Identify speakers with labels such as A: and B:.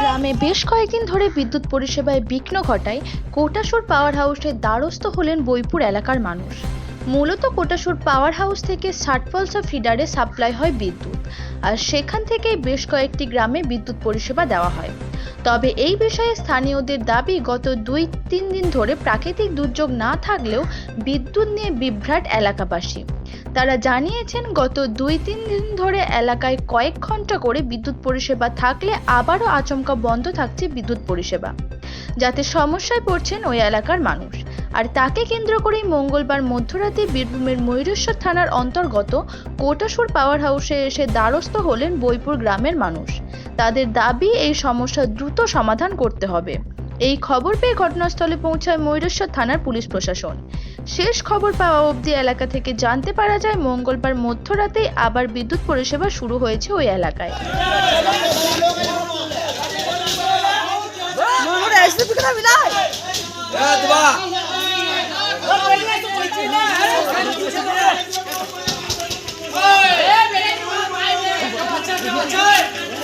A: গ্রামে বেশ কয়েকদিন ধরে বিদ্যুৎ পরিষেবায় বিঘ্ন ঘটায় কোটাসুর পাওয়ার হাউসের দ্বারস্থ হলেন বইপুর এলাকার মানুষ। মূলত কোটাসুর পাওয়ার হাউস থেকে সাটফলসা ফিডারে সাপ্লাই হয় বিদ্যুৎ। আর সেখান থেকেই বেশ কয়েকটি গ্রামে বিদ্যুৎ পরিষেবা দেওয়া হয়। তবে এই বিষয়ে স্থানীয়দের দাবি, গত দুই, তিন দিন ধরে প্রাকৃতিক দুর্যোগ না থাকলেও বিদ্যুৎ নিয়ে বিভ্রাট এলাকাবাসী। তারা জানিয়েছেন, গত দুই, তিন দিন ধরে এলাকায় কয়েক ঘণ্টা করে বিদ্যুৎ পরিষেবা থাকলে আবারও আচমকা বন্ধ থাকছে বিদ্যুৎ পরিষেবা। যাতে সমস্যায় পড়ছেন ওই এলাকার মানুষ। আর তাকে কেন্দ্র করেই মঙ্গলবার মধ্যরাতে বীরভূমের ময়ূরেশ্বর থানার অন্তর্গত কোটাসুর পাওয়ার হাউসে এসে দ্বারস্থ হলেন বইপুর গ্রামের মানুষ। তাদের দাবি এই সমস্যা দ্রুত সমাধান করতে হবে এই খবর পেয়ে ঘটনাস্থলে পৌঁছায় ময়ূরেশ্বর থানার পুলিশ প্রশাসন শেষ খবর পাওয়া অবধি এলাকা থেকে জানতে পারা যায় মঙ্গলবার মধ্যরাতেই আবার বিদ্যুৎ পরিষেবা শুরু হয়েছে ওই এলাকায় Yeah.